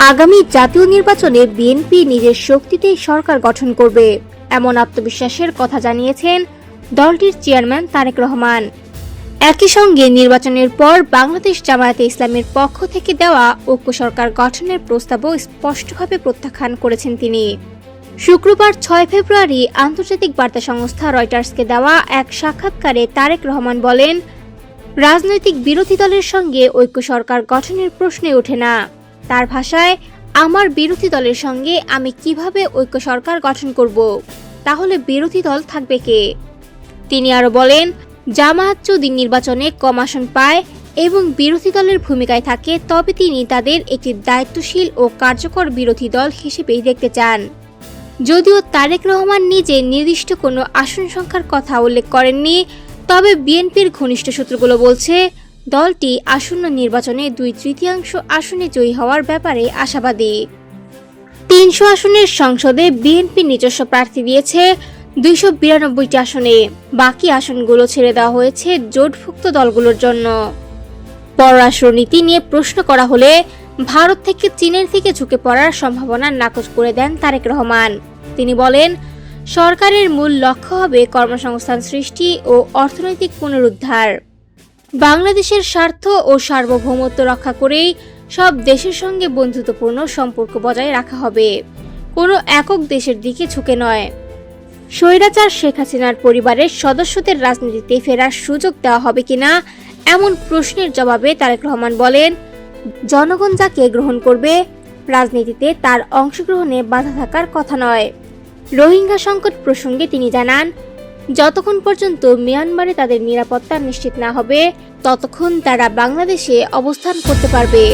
আগামী জাতীয় নির্বাচনে বিএনপি নিজের শক্তিতেই সরকার গঠন করবে, এমন আত্মবিশ্বাসের কথা জানিয়েছেন দলটির চেয়ারম্যান তারেক রহমান। একই সঙ্গে নির্বাচনের পর বাংলাদেশ জামায়াতে ইসলামের পক্ষ থেকে দেওয়া ঐক্য সরকার গঠনের প্রস্তাবও স্পষ্টভাবে প্রত্যাখ্যান করেছেন তিনি। শুক্রবার ছয় ফেব্রুয়ারি আন্তর্জাতিক বার্তা সংস্থা রয়টার্সকে দেওয়া এক সাক্ষাৎকারে তারেক রহমান বলেন, রাজনৈতিক বিরোধী দলের সঙ্গে ঐক্য সরকার গঠনের প্রশ্নে ওঠে না। তার ভাষায়, আমার বিরোধী দলের সঙ্গে আমি কীভাবে ঐক্য সরকার গঠন করব? তাহলে বিরোধী দল থাকবে কে? তিনি আরও বলেন, জামায়াত যদি নির্বাচনে কম আসন পায় এবং বিরোধী দলের ভূমিকায় থাকে, তবে তিনি তাদের একটি দায়িত্বশীল ও কার্যকর বিরোধী দল হিসেবেই দেখতে চান। যদিও তারেক রহমান নিজে নির্দিষ্ট কোনো আসন সংখ্যার কথা উল্লেখ করেননি, তবে বিএনপির ঘনিষ্ঠ সূত্রগুলো বলছে দলটি আসন্ন নির্বাচনে দুই তৃতীয়াংশ আসনে জয়ী হওয়ার ব্যাপারে আশাবাদী। তিনশো আসনের সংসদে বিএনপি নিজস্ব প্রার্থী দিয়েছে দুইশো বিরানব্বইটি আসনে। বাকি আসনগুলো ছেড়ে দেওয়া হয়েছে জোটভুক্ত দলগুলোর জন্য। পররাষ্ট্রনীতি নিয়ে প্রশ্ন করা হলে ভারত থেকে চীনের দিকে ঝুঁকে পড়ার সম্ভাবনা নাকচ করে দেন তারেক রহমান। তিনি বলেন, সরকারের মূল লক্ষ্য হবে কর্মসংস্থান সৃষ্টি ও অর্থনৈতিক পুনরুদ্ধার। বাংলাদেশের স্বার্থ ও সার্বভৌমত্ব রক্ষা করেই সব দেশের সঙ্গে বন্ধুত্বপূর্ণ সম্পর্ক বজায় রাখা হবে। কোনো একক দেশের দিকে ঝুঁকে নয়। স্বৈরাচার শেখ হাসিনার পরিবারের সদস্যদের রাজনীতিতে ফেরার সুযোগ দেওয়া হবে কিনা, এমন প্রশ্নের জবাবে তারেক রহমান বলেন, জনগণ যাকে গ্রহণ করবে, রাজনীতিতে তার অংশগ্রহণে বাধা থাকার কথা নয়। রোহিঙ্গা সংকট প্রসঙ্গে তিনি জানান যতক্ষণ পর্যন্ত মিয়ানমারে তাদের নিরাপত্তা নিশ্চিত না হবে ততক্ষণ তারা বাংলাদেশে অবস্থান করতে পারবে।